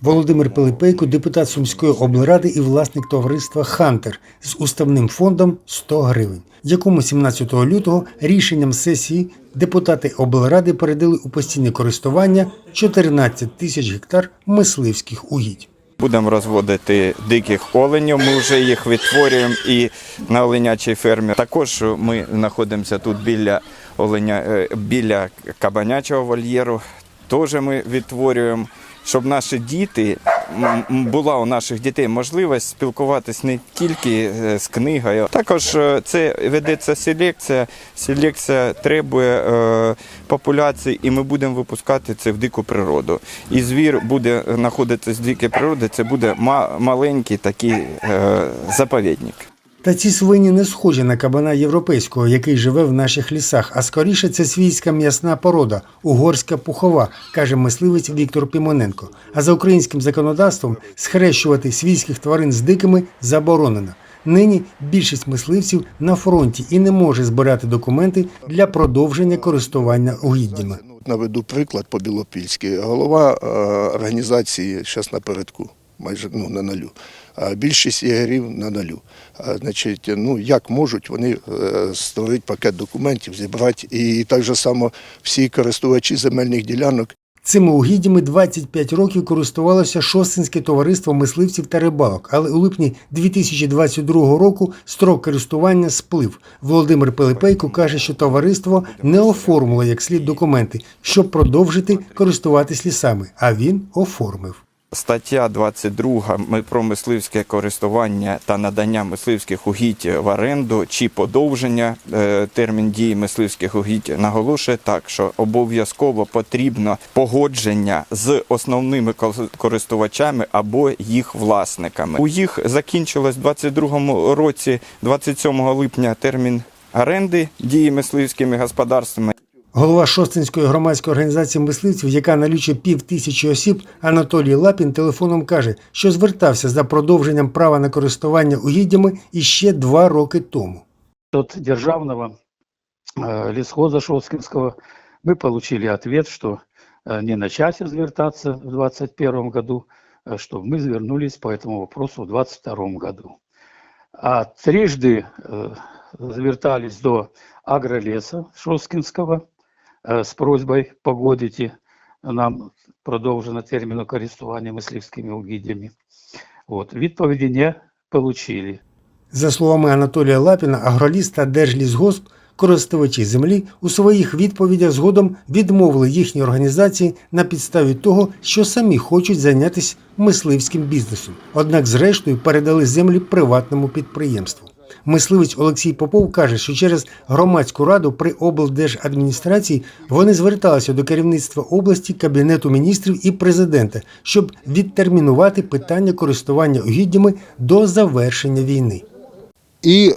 Володимир Пилипейко, депутат Сумської облради і власник товариства Хантер з уставним фондом 100 гривень, якому 17 лютого рішенням сесії депутати облради передали у постійне користування 14 тисяч гектар мисливських угідь. Будемо розводити диких оленів. Ми вже їх відтворюємо і на оленячій фермі. Також ми знаходимося тут біля оленя, е, біля кабанячого вольєру. Теж ми відтворюємо, щоб наші діти була у наших дітей можливість спілкуватись не тільки е, з книгою. Також е, це ведеться селекція. Селекція требує е, популяції, і ми будемо випускати це в дику природу. І звір буде знаходитися в дикій природі. Це буде ма- маленький такий е, заповідник. Та ці свині не схожі на кабана європейського, який живе в наших лісах, а скоріше це свійська м'ясна порода, угорська пухова, каже мисливець Віктор Пімоненко. А за українським законодавством схрещувати свійських тварин з дикими заборонено. Нині більшість мисливців на фронті і не може збирати документи для продовження користування угіддями. Наведу приклад по Білопільськи. Голова е, організації зараз напередку, майже ну, на нулю. А більшість єгерів на нулю. Значить, ну, як можуть вони е, створити пакет документів, зібрати. І так же само всі користувачі земельних ділянок Цими угіддями 25 років користувалося Шостинське товариство мисливців та рибалок, але у липні 2022 року строк користування сплив. Володимир Пилипейко каже, що товариство не оформило як слід документи, щоб продовжити користуватись лісами, а він оформив. Стаття 22 ми про мисливське користування та надання мисливських угідь в оренду чи подовження е, термін дії мисливських угідь наголошує так, що обов'язково потрібно погодження з основними користувачами або їх власниками. У їх закінчилось в 22 році, 27 липня, термін оренди дії мисливськими господарствами. Голова Шостинської громадської організації мисливців, яка налічує пів тисячі осіб, Анатолій Лапін телефоном каже, що звертався за продовженням права на користування угіддями іще два роки тому. от державного э, лесхоза Шосткинского мы получили ответ, что э, не начать звертаться в 2021 году, э, что мы звернулись по этому вопросу в 2022 году. А трижды э, звертались до агролеса Шосткинского э, с просьбой погодите нам продовжено терміну користування мисливськими угіддями. От, відповіді не получили. За словами Анатолія Лапіна, агроліс та Держлісгосп, користувачі землі у своїх відповідях згодом відмовили їхній організації на підставі того, що самі хочуть зайнятися мисливським бізнесом. Однак, зрештою, передали землі приватному підприємству. Мисливець Олексій Попов каже, що через громадську раду при облдержадміністрації вони зверталися до керівництва області, кабінету міністрів і президента, щоб відтермінувати питання користування угіддями до завершення війни. І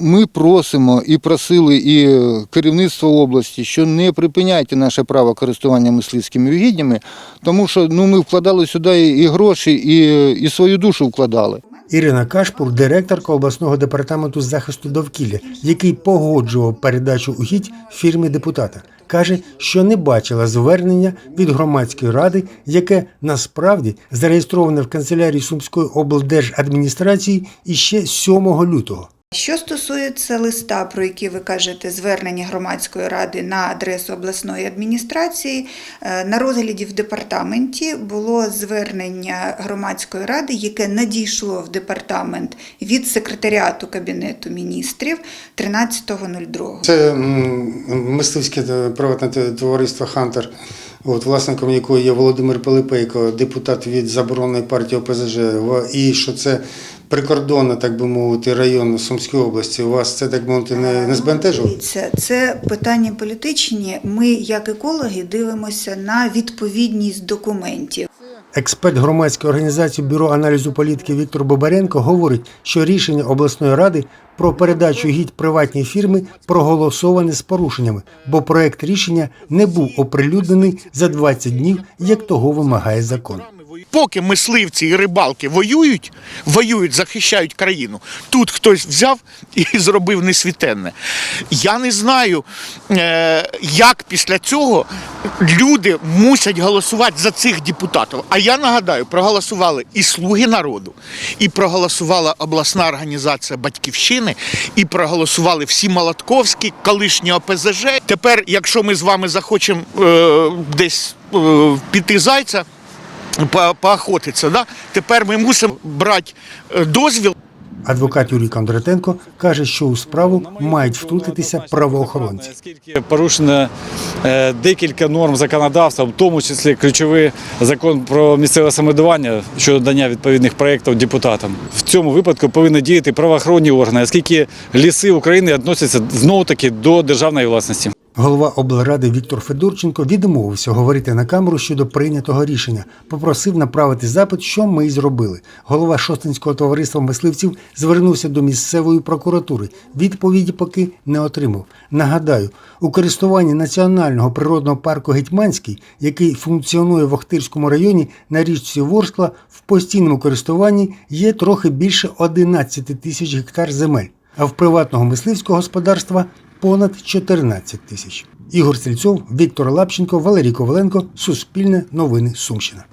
ми просимо і просили і керівництво області, що не припиняйте наше право користування мисливськими угіднями, тому що ну, ми вкладали сюди і гроші, і, і свою душу вкладали. Ірина Кашпур, директорка обласного департаменту захисту довкілля, який погоджував передачу угідь фірмі депутата, каже, що не бачила звернення від громадської ради, яке насправді зареєстроване в канцелярії Сумської облдержадміністрації іще 7 лютого. Що стосується листа, про який ви кажете, звернення громадської ради на адресу обласної адміністрації, е, на розгляді в департаменті було звернення громадської ради, яке надійшло в департамент від секретаріату Кабінету міністрів 13.02. Це мисливське приватне товариство Хантер, от, власником якої є Володимир Пилипейко, депутат від забороненої партії ОПЗЖ, і що це прикордонна, так би мовити, район Сумської області. У вас це так би мовити не, не збентежило? Дивіться, це питання політичні. Ми, як екологи, дивимося на відповідність документів. Експерт громадської організації Бюро аналізу політики Віктор Бобаренко говорить, що рішення обласної ради про передачу гід приватній фірми проголосоване з порушеннями, бо проект рішення не був оприлюднений за 20 днів, як того вимагає закон. Поки мисливці і рибалки воюють, воюють, захищають країну, тут хтось взяв і зробив несвітенне. Я не знаю, е, як після цього люди мусять голосувати за цих депутатів. А я нагадаю, проголосували і Слуги народу, і проголосувала обласна організація Батьківщини, і проголосували всі Молотковські, колишні ОПЗЖ. Тепер, якщо ми з вами захочемо е, десь е, піти зайця, по- поохотитися, да? тепер ми мусимо брати е, дозвіл. Адвокат Юрій Кондратенко каже, що у справу мають втрутитися правоохоронці. Оскільки порушено е, декілька норм законодавства, в тому числі ключовий закон про місцеве самоврядування щодо дання відповідних проєктів депутатам. В цьому випадку повинні діяти правоохоронні органи, оскільки ліси України відносяться знову таки до державної власності. Голова облради Віктор Федорченко відмовився говорити на камеру щодо прийнятого рішення. Попросив направити запит, що ми й зробили. Голова Шостинського товариства мисливців звернувся до місцевої прокуратури. Відповіді поки не отримав. Нагадаю, у користуванні національного природного парку Гетьманський, який функціонує в Охтирському районі на річці Ворскла, в постійному користуванні є трохи більше 11 тисяч гектар земель, а в приватного мисливського господарства понад 14 тисяч. Ігор Стрільцов, Віктор Лапченко, Валерій Коваленко, Суспільне новини Сумщина.